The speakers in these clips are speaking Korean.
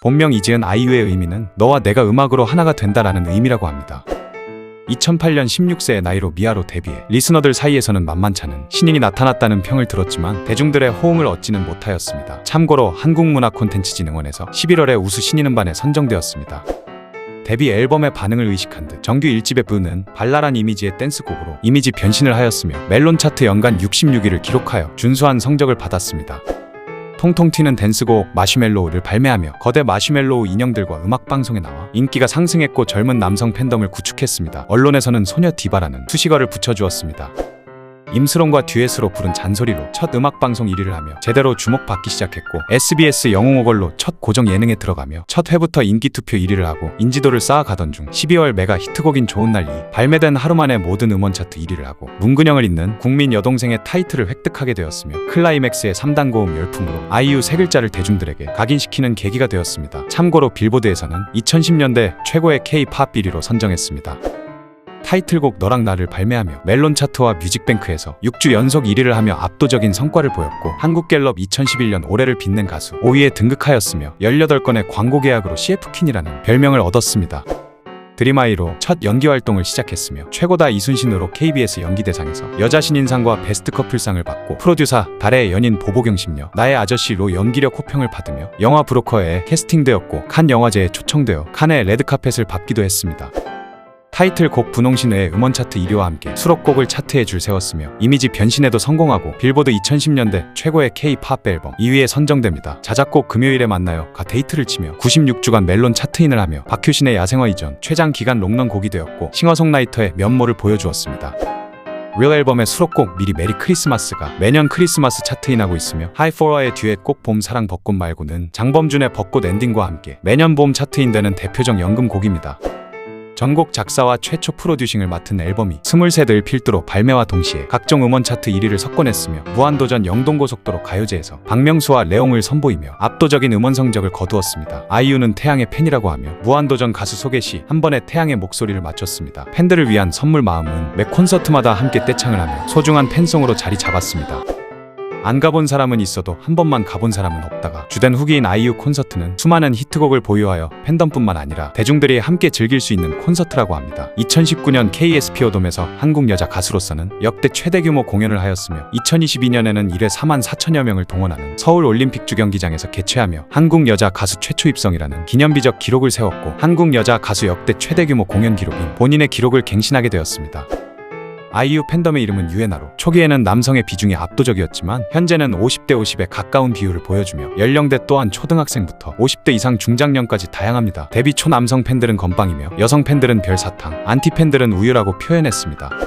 본명 이지은 아이유의 의미는 너와 내가 음악으로 하나가 된다라는 의미라고 합니다. 2008년 16세의 나이로 미아로 데뷔해 리스너들 사이에서는 만만찮은 신인이 나타났다는 평을 들었지만 대중들의 호응을 얻지는 못하였습니다. 참고로 한국문화콘텐츠진흥원에서 11월에 우수 신인음반에 선정되었습니다. 데뷔 앨범의 반응을 의식한 듯 정규 1집의 부는 발랄한 이미지의 댄스곡으로 이미지 변신을 하였으며 멜론 차트 연간 66위를 기록하여 준수한 성적을 받았습니다. 통통 튀는 댄스곡 마시멜로우를 발매하며 거대 마시멜로우 인형들과 음악방송에 나와 인기가 상승했고 젊은 남성 팬덤을 구축했습니다. 언론에서는 소녀 디바라는 수식어를 붙여주었습니다. 임스론과 듀엣으로 부른 잔소리로 첫 음악방송 1위를 하며 제대로 주목받기 시작했고 SBS 영웅어걸로 첫 고정 예능에 들어가며 첫 회부터 인기투표 1위를 하고 인지도를 쌓아가던 중 12월 메가 히트곡인 좋은 날 2 발매된 하루 만에 모든 음원 차트 1위를 하고 문근영을 잇는 국민 여동생의 타이틀을 획득하게 되었으며 클라이맥스의 3단 고음 열풍으로 아이유 세 글자를 대중들에게 각인시키는 계기가 되었습니다. 참고로 빌보드에서는 2010년대 최고의 K-팝 1위로 선정했습니다. 타이틀곡 너랑 나를 발매하며 멜론 차트와 뮤직뱅크에서 6주 연속 1위를 하며 압도적인 성과를 보였고 한국갤럽 2011년 올해를 빛낸 가수 5위에 등극하였으며 18건의 광고 계약으로 CF퀸이라는 별명을 얻었습니다. 드림아이로 첫 연기 활동을 시작했으며 최고다 이순신으로 KBS 연기대상에서 여자 신인상과 베스트 커플상을 받고 프로듀사 달의 연인 보보경 심려 나의 아저씨로 연기력 호평을 받으며 영화 브로커에 캐스팅되었고 칸 영화제에 초청되어 칸의 레드카펫을 밟기도 했습니다. 타이틀곡 분홍신 외의 음원 차트 1위와 함께 수록곡을 차트에 줄 세웠으며 이미지 변신에도 성공하고 빌보드 2010년대 최고의 K-팝 앨범 2위에 선정됩니다. 자작곡 금요일에 만나요 가 데이트를 치며 96주간 멜론 차트인을 하며 박효신의 야생화 이전 최장 기간 롱런 곡이 되었고 싱어송라이터의 면모를 보여주었습니다. 윌 앨범의 수록곡 미리 메리 크리스마스가 매년 크리스마스 차트인하고 있으며 하이포어의 듀엣곡 봄 사랑 벚꽃 말고는 장범준의 벚꽃 엔딩과 함께 매년 봄 차트인 되는 대표적 연금곡입니다. 전곡 작사와 최초 프로듀싱을 맡은 앨범이 23들 필두로 발매와 동시에 각종 음원 차트 1위를 석권했으며 무한도전 영동고속도로 가요제에서 박명수와 레옹을 선보이며 압도적인 음원 성적을 거두었습니다. 아이유는 태양의 팬이라고 하며 무한도전 가수 소개 시 한 번에 태양의 목소리를 맞췄습니다. 팬들을 위한 선물 마음은 매 콘서트마다 함께 떼창을 하며 소중한 팬송으로 자리 잡았습니다. 안 가본 사람은 있어도 한 번만 가본 사람은 없다가 주된 후기인 아이유 콘서트는 수많은 히트곡을 보유하여 팬덤뿐만 아니라 대중들이 함께 즐길 수 있는 콘서트라고 합니다. 2019년 KSPO돔에서 한국 여자 가수로서는 역대 최대 규모 공연을 하였으며 2022년에는 1회 4만 4천여 명을 동원하는 서울 올림픽 주경기장에서 개최하며 한국 여자 가수 최초 입성이라는 기념비적 기록을 세웠고 한국 여자 가수 역대 최대 규모 공연 기록인 본인의 기록을 갱신하게 되었습니다. 아이유 팬덤의 이름은 유에나로 초기에는 남성의 비중이 압도적이었지만 현재는 50대 50에 가까운 비율을 보여주며 연령대 또한 초등학생부터 50대 이상 중장년까지 다양합니다. 데뷔 초 남성 팬들은 건빵이며 여성 팬들은 별사탕, 안티 팬들은 우유라고 표현했습니다.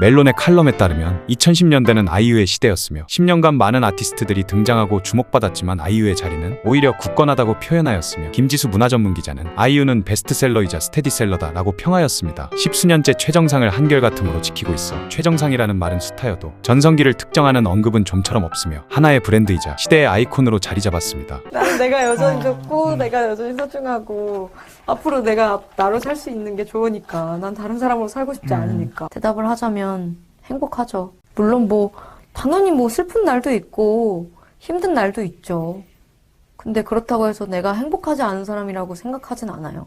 멜론의 칼럼에 따르면 2010년대는 아이유의 시대였으며 10년간 많은 아티스트들이 등장하고 주목받았지만 아이유의 자리는 오히려 굳건하다고 표현하였으며 김지수 문화전문 기자는 아이유는 베스트셀러이자 스테디셀러다라고 평하였습니다. 십수년째 최정상을 한결같음으로 지키고 있어 최정상이라는 말은 숫하여도 전성기를 특정하는 언급은 좀처럼 없으며 하나의 브랜드이자 시대의 아이콘으로 자리 잡았습니다. 나는 내가 여전히 좋고 내가 여전히 소중하고 앞으로 내가 나로 살 수 있는 게 좋으니까 난 다른 사람으로 살고 싶지 않으니까 대답을 하자 면 행복하죠. 물론 뭐 당연히 뭐 슬픈 날도 있고 힘든 날도 있죠. 근데 그렇다고 해서 내가 행복하지 않은 사람이라고 생각하진 않아요